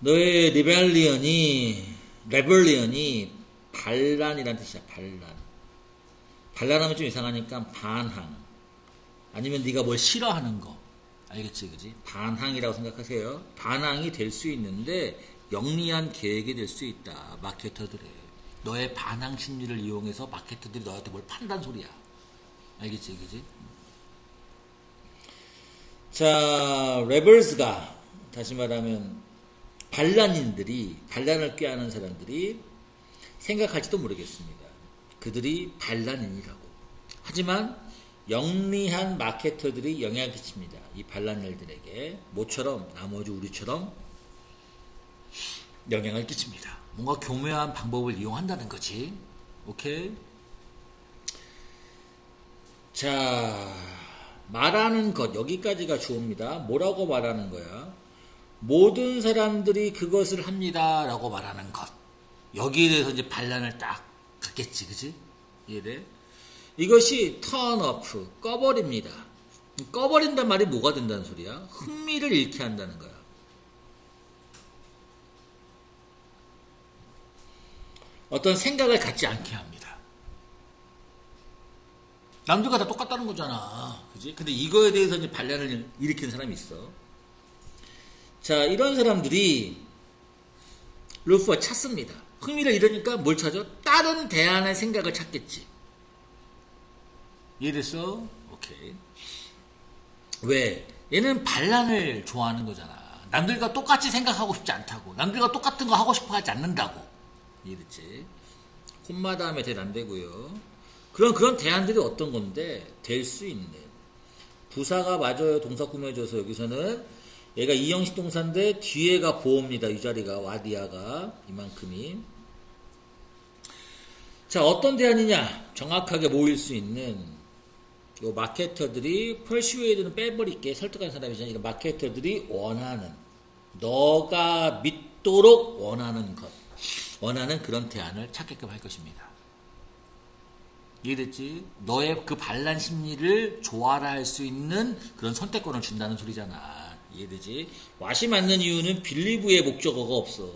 너의 리벨리언이 레벨리언이 반란이란 뜻이야. 반란. 반란하면 좀 이상하니까 반항. 아니면 네가 뭘 싫어하는 거. 알겠지, 그지? 반항이라고 생각하세요. 반항이 될 수 있는데 영리한 계획이 될 수 있다. 마케터들의 너의 반항 심리를 이용해서 마케터들이 너한테 뭘 판단 소리야. 알겠지, 그지? 자, 레벨스가 다시 말하면 반란인들이 반란을 꾀하는 사람들이 생각할지도 모르겠습니다. 그들이 반란인이라고. 하지만 영리한 마케터들이 영향을 끼칩니다. 이 반란일들에게 모처럼 나머지 우리처럼 영향을 끼칩니다. 뭔가 교묘한 방법을 이용한다는 거지. 오케이? 자, 말하는 것 여기까지가 주어입니다. 뭐라고 말하는 거야? 모든 사람들이 그것을 합니다라고 말하는 것. 여기에 대해서 이제 반란을 딱 갖겠지, 그지? 이해돼? 이것이 off, 꺼버립니다. 꺼버린단 말이 뭐가 된다는 소리야? 흥미를 잃게 한다는 거야. 어떤 생각을 갖지 않게 합니다. 남들과 다 똑같다는 거잖아. 그지? 근데 이거에 대해서 이제 반란을 일으키는 사람이 있어. 자, 이런 사람들이 루프와 찾습니다. 흥미를 잃으니까 뭘 찾아? 다른 대안의 생각을 찾겠지. 이해됐어? 오케이. 왜? 얘는 반란을 좋아하는 거잖아. 남들과 똑같이 생각하고 싶지 않다고. 남들과 똑같은 거 하고 싶어 하지 않는다고. 이해됐지? 다음에 대안 되고요. 그런 그런 대안들이 어떤 건데 될 수 있는 부사가 맞아요. 동사 꾸며줘서 여기서는 얘가 이 형식 동사인데 뒤에가 보호입니다. 이 자리가 와디아가 이만큼이 자 어떤 대안이냐 정확하게 모일 수 있는 요 마케터들이 펄슈웨이드는 빼버릴게 설득한 사람이잖아. 이 마케터들이 원하는 너가 믿도록 원하는 것 원하는 그런 대안을 찾게끔 할 것입니다. 이해됐지? 너의 그 반란 심리를 조화라 할 수 있는 그런 선택권을 준다는 소리잖아. 이해되지? 왓이 맞는 이유는 빌리브의 목적어가 없어.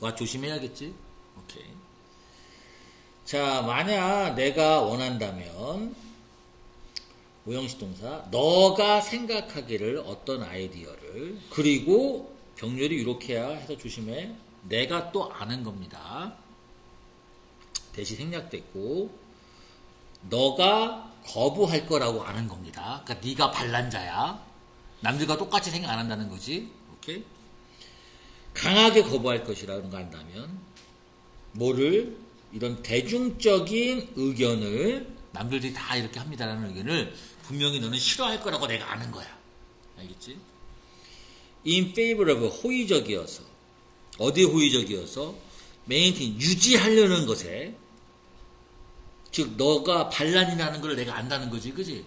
와 조심해야겠지? 오케이. 자, 만약 내가 원한다면 오형식 동사 너가 생각하기를 어떤 아이디어를 그리고 병렬이 이렇게야 해서 조심해. 내가 또 아는 겁니다. 대시 생략됐고 너가 거부할 거라고 아는 겁니다. 그러니까 네가 반란자야. 남들과 똑같이 생각 안 한다는 거지. 오케이? 강하게 거부할 것이라는 거 안다면 뭐를 이런 대중적인 의견을 남들이 다 이렇게 합니다라는 의견을 분명히 너는 싫어할 거라고 내가 아는 거야. 알겠지? in favor of 호의적이어서 어디 호의적이어서 메인틴 유지하려는 것에 즉 너가 반란이라는 걸 내가 안다는 거지 그지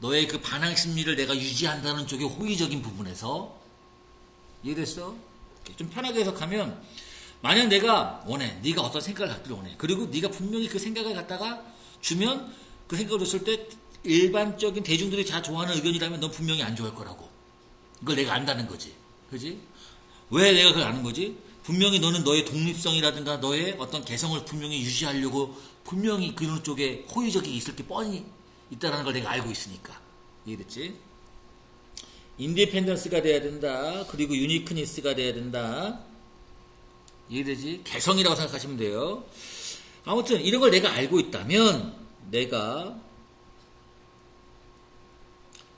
너의 그 반항 심리를 내가 유지한다는 쪽의 호의적인 부분에서 이해됐어? 좀 편하게 해석하면 만약 내가 원해 네가 어떤 생각을 갖기를 원해 그리고 네가 분명히 그 생각을 갖다가 주면 그 생각을 줬을 때 일반적인 대중들이 다 좋아하는 의견이라면 넌 분명히 안 좋아할 거라고 이걸 내가 안다는 거지 그지? 왜 내가 그걸 아는 거지? 분명히 너는 너의 독립성이라든가 너의 어떤 개성을 분명히 유지하려고 분명히 그런 쪽에 호의적이 있을 게 뻔히 있다는 걸 내가 알고 있으니까 이해됐지? 인디펜던스가 돼야 된다. 그리고 유니크니스가 돼야 된다. 이해되지? 개성이라고 생각하시면 돼요. 아무튼 이런 걸 내가 알고 있다면 내가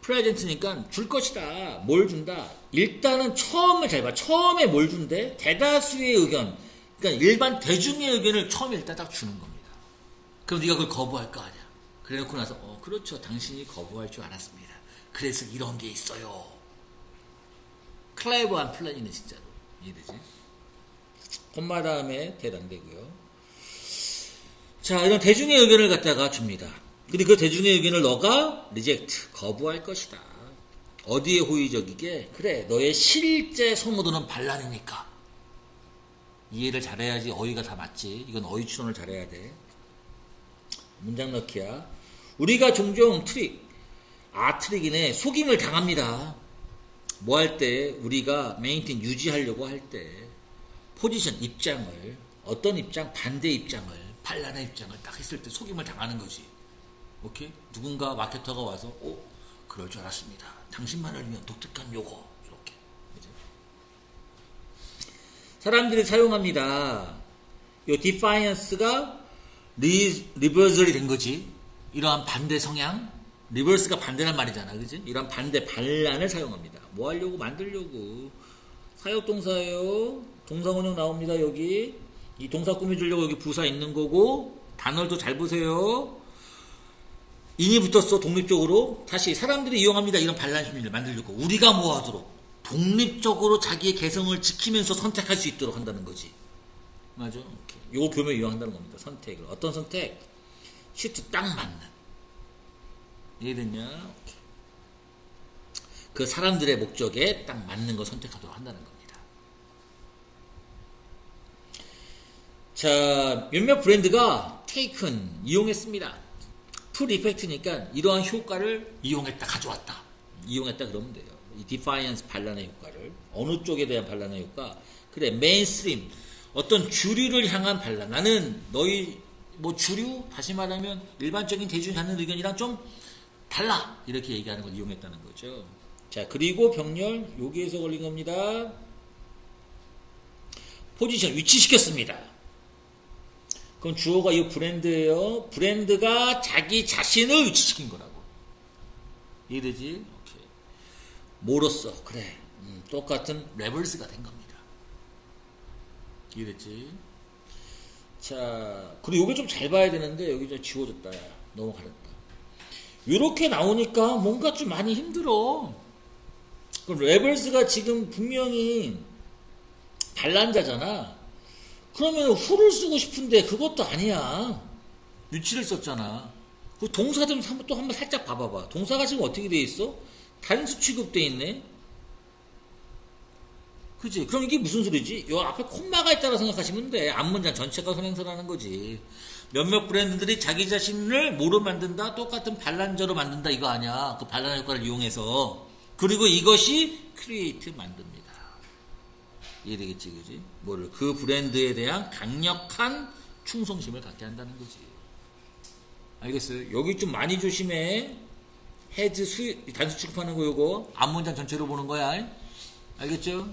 프레젠트니까 줄 것이다. 뭘 준다. 일단은 처음을 잘 봐. 처음에 뭘 준대? 대다수의 의견. 그러니까 일반 대중의 의견을 처음에 일단 딱 주는 겁니다. 그럼 네가 그걸 거부할 거 아니야. 그래 놓고 나서 어 그렇죠. 당신이 거부할 줄 알았습니다. 그래서 이런 게 있어요. 클레버한 플랜이네 진짜로. 이해되지? 콤마 다음에 대단되고요. 자 이런 대중의 의견을 갖다가 줍니다. 근데 그 대중의 의견을 너가 리젝트, 거부할 것이다. 어디에 호의적이게? 그래, 너의 실제 소모도는 반란이니까. 이해를 잘해야지 어휘가 다 맞지. 이건 어휘 추론을 잘해야 돼. 문장 넣기야. 우리가 종종 트릭, 아 트릭이네. 속임을 당합니다. 뭐 할 때 우리가 메인테인 유지하려고 할 때 포지션 입장을 어떤 입장 반대 입장을 반란의 입장을 딱 했을 때 속임을 당하는 거지. 오케이? 누군가 마케터가 와서 오 그럴 줄 알았습니다. 당신만을 위한 독특한 요거 이렇게. 그죠? 사람들이 사용합니다. 요 defiance가 리, 리버설이 된 거지. 이러한 반대 성향, 리버스가 반대란 말이잖아, 그지? 이런 반대 반란을 사용합니다. 뭐 하려고 만들려고 사역 동사예요. 동사 원형 나옵니다 여기. 이 동사 꾸며주려고 여기 부사 있는 거고 단어도 잘 보세요. 인이 붙었어 독립적으로 다시 사람들이 이용합니다 이런 반란 심리를 만들려고 우리가 뭐 하도록 독립적으로 자기의 개성을 지키면서 선택할 수 있도록 한다는 거지. 맞아. 요거 교묘 이용한다는 겁니다. 선택을. 어떤 선택? 슈트 딱 맞는. 이해됐냐? 그 사람들의 목적에 딱 맞는 거 선택하도록 한다는 겁니다. 자, 몇몇 브랜드가 테이큰 이용했습니다. 풀 이펙트니까 이러한 효과를 이용했다, 가져왔다. 이용했다 그러면 돼요. 이 디파이언스 반란의 효과를. 어느 쪽에 대한 반란의 효과? 그래, 메인스트림. 어떤 주류를 향한 반란. 나는 너희 뭐 주류 다시 말하면 일반적인 대중이 갖는 의견이랑 좀 달라 이렇게 얘기하는 걸 이용했다는 거죠. 자 그리고 병렬 여기에서 걸린 겁니다. 포지션 위치시켰습니다. 그럼 주어가 이 브랜드예요. 브랜드가 자기 자신을 위치시킨 거라고. 이해되지? 오케이. 뭐로써? 그래. 음, 똑같은 레벌스가 된 겁니다. 이해됐지? 자, 그리고 요게 좀 잘 봐야 되는데, 여기 좀 지워졌다, 야. 너무 가렸다. 이렇게 나오니까 뭔가 좀 많이 힘들어. 그럼 레벨스가 지금 분명히 반란자잖아. 그러면 후를 쓰고 싶은데 그것도 아니야. 유치를 썼잖아. 그 동사 좀 또 한번 살짝 봐봐봐. 동사가 지금 어떻게 돼 있어? 단수 취급돼 있네. 그지? 그럼 이게 무슨 소리지? 요 앞에 콤마가 있다고 생각하시면 돼. 앞문장 전체가 선행사라는 거지. 몇몇 브랜드들이 자기 자신을 뭐로 만든다? 똑같은 반란자로 만든다 이거 아니야. 그 반란 효과를 이용해서. 그리고 이것이 크리에이트 만듭니다. 이해되겠지, 그지? 뭐를? 그 브랜드에 대한 강력한 충성심을 갖게 한다는 거지. 알겠어요? 여기 좀 많이 조심해. 헤드 수 단수 취급하는 거 요거. 앞문장 전체로 보는 거야. 알겠죠?